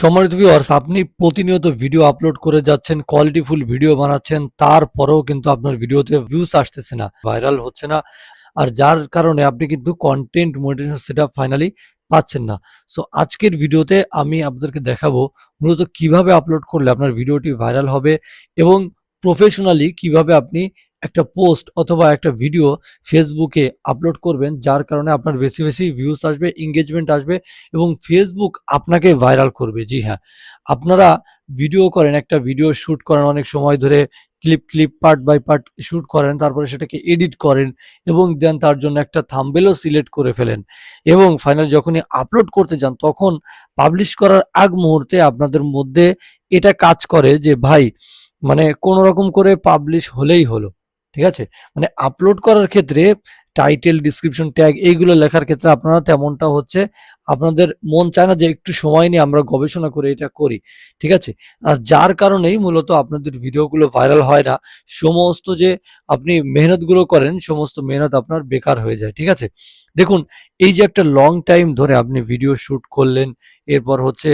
সম্মানিত ভিউয়ার্স আপনি প্রতিনিয়ত ভিডিও আপলোড করে যাচ্ছেন কোয়ালিটিফুল ভিডিও বানাচ্ছেন, তারপরেও কিন্তু আপনার ভিডিওতে ভিউস আসতেছে না ভাইরাল হচ্ছে না। আর যার কারণে আপনি কিন্তু কন্টেন্ট মনিটাইজেশন সেটা ফাইনালি পাচ্ছেন না। সো আজকের ভিডিওতে আমি আপনাদেরকে দেখাবো মূলত কীভাবে আপলোড করলে আপনার ভিডিওটি ভাইরাল হবে এবং প্রফেশনালি কীভাবে আপনি একটা পোস্ট অথবা একটা ভিডিও ফেসবুকে আপলোড করবেন, যার কারণে আপনার বেশি বেশি ভিউস আসবে এঙ্গেজমেন্ট আসবে এবং ফেসবুক আপনাকে ভাইরাল করবে। জি হ্যাঁ আপনারা ভিডিও করেন, একটা ভিডিও শ্যুট করেন, অনেক সময় ধরে clip clip part by part shoot করেন, তারপরে সেটাকে এডিট করেন এবং দেন তার জন্য একটা থাম্বেলও সিলেক্ট করে ফেলেন। এবং ফাইনাল যখনই আপলোড করতে যান, তখন পাবলিশ করার আগ মুহূর্তে আপনাদের মধ্যে এটা কাজ করে যে, ভাই মানে কোনো রকম করে পাবলিশ হলেই হলো। ঠিক আছে? মানে আপলোড করার ক্ষেত্রে টাইটেল ডিসক্রিপশন ট্যাগ এইগুলো লেখার ক্ষেত্রে আপনারা তেমনটা হচ্ছে আপনাদের মন চায় না যে একটু সময় নিয়ে আমরা গবেষণা করে এটা করি, ঠিক আছে? আর যার কারণেই মূলত আপনাদের ভিডিওগুলো ভাইরাল হয় না, সমস্ত যে আপনি মেহনতগুলো করেন, সমস্ত মেহনত আপনার বেকার হয়ে যায়, ঠিক আছে? দেখুন, এই যে একটা লং টাইম ধরে আপনি ভিডিও শুট করলেন, এরপর হচ্ছে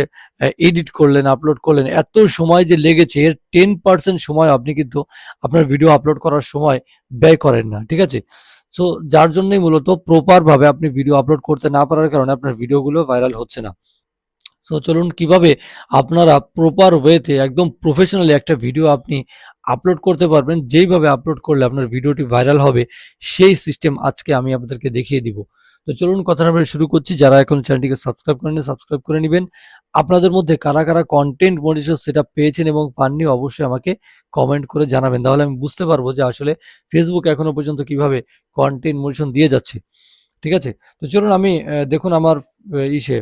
এডিট করলেন আপলোড করলেন, এত সময় যে লেগেছে, এর টেন পার্সেন্ট সময় আপনি কিন্তু আপনার ভিডিও আপলোড করার সময় ব্যয় করেন না, ঠিক আছে? সো যার জন্যই মূলত প্রপার ভাবে আপনি ভিডিও আপলোড করতে না পারার কারণে আপনার ভিডিওগুলো ভাইরাল হচ্ছে না। সো চলুন কীভাবে আপনারা প্রপার ওয়েতে একদম প্রফেশনালি একটা ভিডিও আপনি আপলোড করতে পারবেন, যেইভাবে আপলোড করলে আপনার ভিডিওটি ভাইরাল হবে, সেই সিস্টেম আজকে আমি আপনাদেরকে দেখিয়ে দিব। তো চলুন কথা না শুরু করছি। যারা এখন চ্যানেলটিকে সাবস্ক্রাইব করেন সাবস্ক্রাইব করে নেবেন। আপনাদের মধ্যে কারা কারা কন্টেন্ট মনিটর সেটা পেয়েছেন এবং পাননি, অবশ্যই আমাকে কমেন্ট করে জানাবেন। তাহলে আমি বুঝতে পারব যে আসলে ফেসবুক এখনও পর্যন্ত কীভাবে কন্টেন্ট মনিটর দিয়ে যাচ্ছে। ঠিক আছে? তো চলুন আমি দেখুন আমার ইসে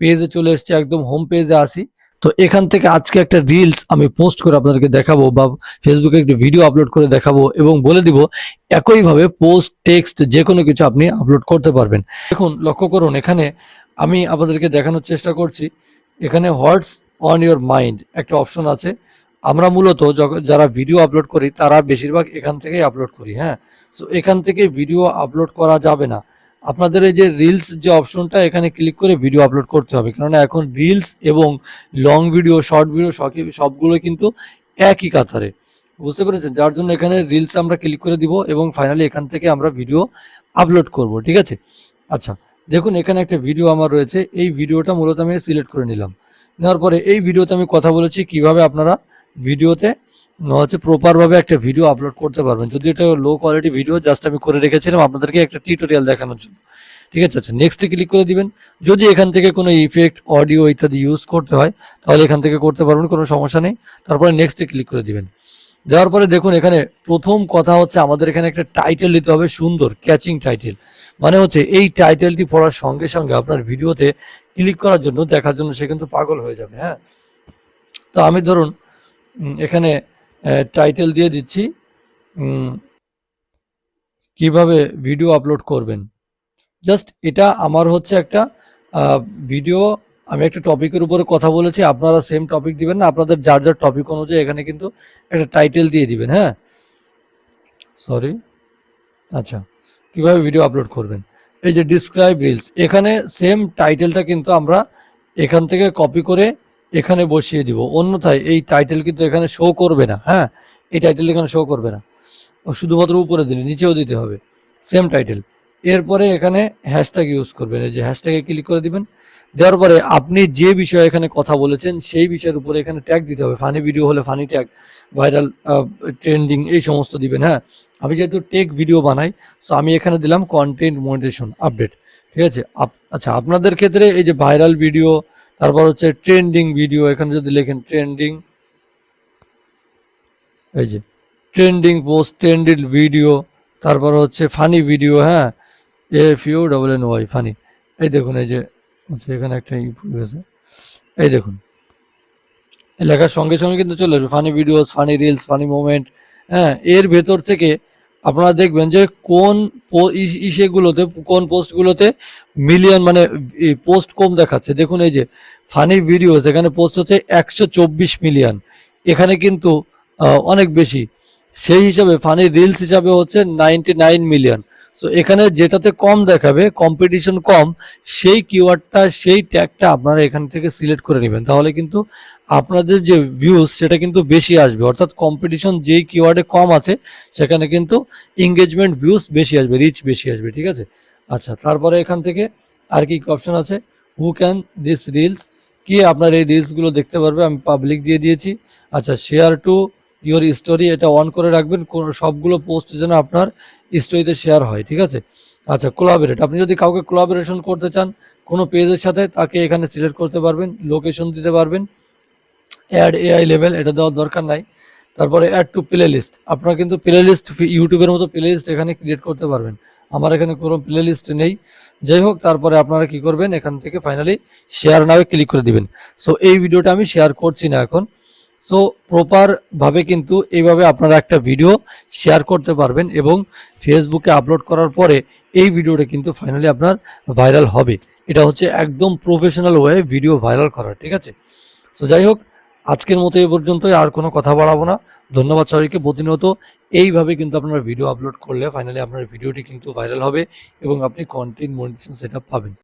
পেজে চলে এসছে, একদম হোম পেজে আসি তো এখান থেকে আজকে একটা রিলস আমি পোস্ট করে আপনাদেরকে দেখাবো বা ফেসবুকে একটা ভিডিও আপলোড করে দেখাবো এবং বলে দিব, একইভাবে পোস্ট টেক্সট যে কোনো কিছু আপনি আপলোড করতে পারবেন। দেখুন, লক্ষ্য করুন, এখানে আমি আপনাদেরকে দেখানোর চেষ্টা করছি। এখানে হোয়াটস অন ইওর মাইন্ড একটা অপশন আছে। আমরা মূলত যারা ভিডিও আপলোড করি, তারা বেশিরভাগ এখান থেকেই আপলোড করি হ্যাঁ? সো এখান থেকে ভিডিও আপলোড করা যাবে না। আপনাদের এই যে রিলস যে অপশনটা এখানে ক্লিক করে ভিডিও আপলোড করতে হবে। কেননা এখন রিলস এবং লং ভিডিও শর্ট ভিডিও সবগুলো কিন্তু একই কাতারে। বুঝতে পেরেছেন? যার জন্য এখানে রিলস আমরা ক্লিক করে দিব এবং ফাইনালি এখান থেকে আমরা ভিডিও আপলোড করব, ঠিক আছে? আচ্ছা দেখুন, এখানে একটা ভিডিও আমার রয়েছে। এই ভিডিওটা মূলত আমি সিলেক্ট করে নিলাম। নেওয়ার পরে এই ভিডিওতে আমি কথা বলেছি কীভাবে আপনারা ভিডিওতে হচ্ছে প্রপারভাবে একটা ভিডিও আপলোড করতে পারবেন। যদি এটা লো কোয়ালিটি ভিডিও জাস্ট আমি করে রেখেছিলাম, আপনাদেরকে একটা টিউটোরিয়াল দেখানোর জন্য। ঠিক আছে? আচ্ছা নেক্সটে ক্লিক করে দিবেন। যদি এখান থেকে কোনো ইফেক্ট অডিও ইত্যাদি ইউজ করতে হয়, তাহলে এখান থেকে করতে পারবেন, কোনো সমস্যা নেই। তারপরে নেক্সটে ক্লিক করে দিবেন। দেওয়ার পরে দেখুন, এখানে প্রথম কথা হচ্ছে আমাদের এখানে একটা টাইটেল দিতে হবে, সুন্দর ক্যাচিং টাইটেল মানে হচ্ছে এই টাইটেলটি পড়ার সঙ্গে সঙ্গে আপনার ভিডিওতে ক্লিক করার জন্য দেখার জন্য সে কিন্তু পাগল হয়ে যাবে হ্যাঁ? তো আমি ধরুন এখানে টাইটেল দিয়ে দিচ্ছি। কীভাবে ভিডিও আপলোড করবেন? জাস্ট এটা আমার হচ্ছে একটা ভিডিও আমি একটা টপিকের উপরে কথা বলেছি, আপনারা সেম টপিক দিবেন না, আপনাদের যার যার টপিক অনুযায়ী এখানে কিন্তু একটা টাইটেল দিয়ে দিবেন হ্যাঁ? সরি আচ্ছা কীভাবে ভিডিও আপলোড করবেন? এই যে ডিসক্রাইব রিলস এখানে সেম টাইটেলটা কিন্তু আমরা এখান থেকে কপি করে এখানে বসিয়ে দিব। অন্যথায় এই টাইটেল কিন্তু এখানে শো করবে না। হ্যাঁ এই টাইটেল এখানে শো করবে না। শুধুমাত্র উপরে দিলে, নিচেও দিতে হবে। সেম টাইটেল এরপরে এখানে হ্যাশট্যাগ ইউজ করবেন। এই যে হ্যাশট্যাগে ক্লিক করে দিবেন। দেওয়ার পরে আপনি যে বিষয়ে এখানে কথা বলেছেন, সেই বিষয়ের উপরে এখানে ট্যাগ দিতে হবে। ফানি ভিডিও হলে ফানি ট্যাগ ভাইরাল ট্রেন্ডিং এই সমস্ত দিবেন হ্যাঁ? আমি যেহেতু টেক ভিডিও বানাই সো আমি এখানে দিলাম কন্টেন্ট মনিটেশন আপডেট ঠিক আছে? আচ্ছা আপনাদের ক্ষেত্রে এই যে ভাইরাল ভিডিও তারপর হচ্ছে ট্রেন্ডিং ভিডিও এখানে যদি লেখেন ট্রেন্ডিং এই যে ট্রেন্ডিং পোস্ট ট্রেন্ডেড ভিডিও তারপর হচ্ছে ফানি ভিডিও হ্যাঁ? F U double N Y funny এই দেখুন, এই যে আচ্ছা এখানে একটা ই গেছে এই দেখুন লেখার সঙ্গে সঙ্গে কিন্তু চলে আসবে। Funny videos funny reels funny moment হ্যাঁ এর ভেতর থেকে আপনারা দেখবেন যে কোন ইসেগুলোতে কোন পোস্টগুলোতে মিলিয়ন মানে পোস্ট কম দেখাচ্ছে। দেখুন এই যে ফানি ভিডিওস এখানে পোস্ট হচ্ছে একশো চব্বিশ মিলিয়ন এখানে কিন্তু অনেক বেশি। সেই হিসাবে ফানি রিলস হিসাবে হচ্ছে নাইনটি নাইন মিলিয়ন সো এখানে যেটাতে কম দেখাবে কম্পিটিশন কম, সেই কিওয়ার্ডটা সেই ট্যাগটা আপনারা এখান থেকে সিলেক্ট করে নেবেন। তাহলে কিন্তু আপনাদের যে ভিউজ সেটা কিন্তু বেশি আসবে। অর্থাৎ কম্পিটিশন যেই কিওয়ার্ডে কম আছে, সেখানে কিন্তু এঙ্গেজমেন্ট ভিউজ বেশি আসবে রিচ বেশি আসবে, ঠিক আছে? আচ্ছা তারপরে এখান থেকে আর কি অপশন আছে? হু ক্যান দিস রিলস কি আপনার এই রিলসগুলো দেখতে পারবে? আমি পাবলিক দিয়ে দিয়েছি। আচ্ছা শেয়ার টু ইওর স্টোরি এটা অন করে রাখবেন সবগুলো পোস্ট যেন আপনার স্টোরিতে শেয়ার হয়, ঠিক আছে? আচ্ছা কোলাবরেট আপনি যদি কাউকে কোলাবোরেশন করতে চান, কোনো পেজের সাথে, তাকে এখানে সিলেক্ট করতে পারবেন লোকেশন দিতে পারবেন অ্যাড এআই লেভেল এটা দেওয়ার দরকার নাই। তারপরে অ্যাড টু প্লে লিস্ট আপনারা কিন্তু প্লে লিস্ট ইউটিউবের মতো প্লে লিস্ট এখানে ক্রিয়েট করতে পারবেন। আমার এখানে কোনো প্লে লিস্ট নেই। যাই হোক, তারপরে আপনারা কি করবেন, এখান থেকে ফাইনালি শেয়ার নাও ক্লিক করে দিবেন। সো এই ভিডিওটা আমি শেয়ার করছি না এখন। সো প্রপারভাবে কিন্তু এইভাবে আপনারা একটা ভিডিও শেয়ার করতে পারবেন এবং ফেসবুকে আপলোড করার পরে এই ভিডিওটা কিন্তু ফাইনালি আপনার ভাইরাল হবে। এটা হচ্ছে একদম প্রফেশনাল ওয়ে ভিডিও ভাইরাল করার ঠিক আছে? সো যাই হোক, আজকের মতো এই পর্যন্তই, আর কোনো কথা বাড়াবো না। ধন্যবাদ সবাইকে প্রতিনিয়ত। এইভাবে কিন্তু আপনারা ভিডিও আপলোড করলে ফাইনালি আপনার ভিডিওটি কিন্তু ভাইরাল হবে এবং আপনি কন্টেন্ট মনিটেশন সেট পাবেন।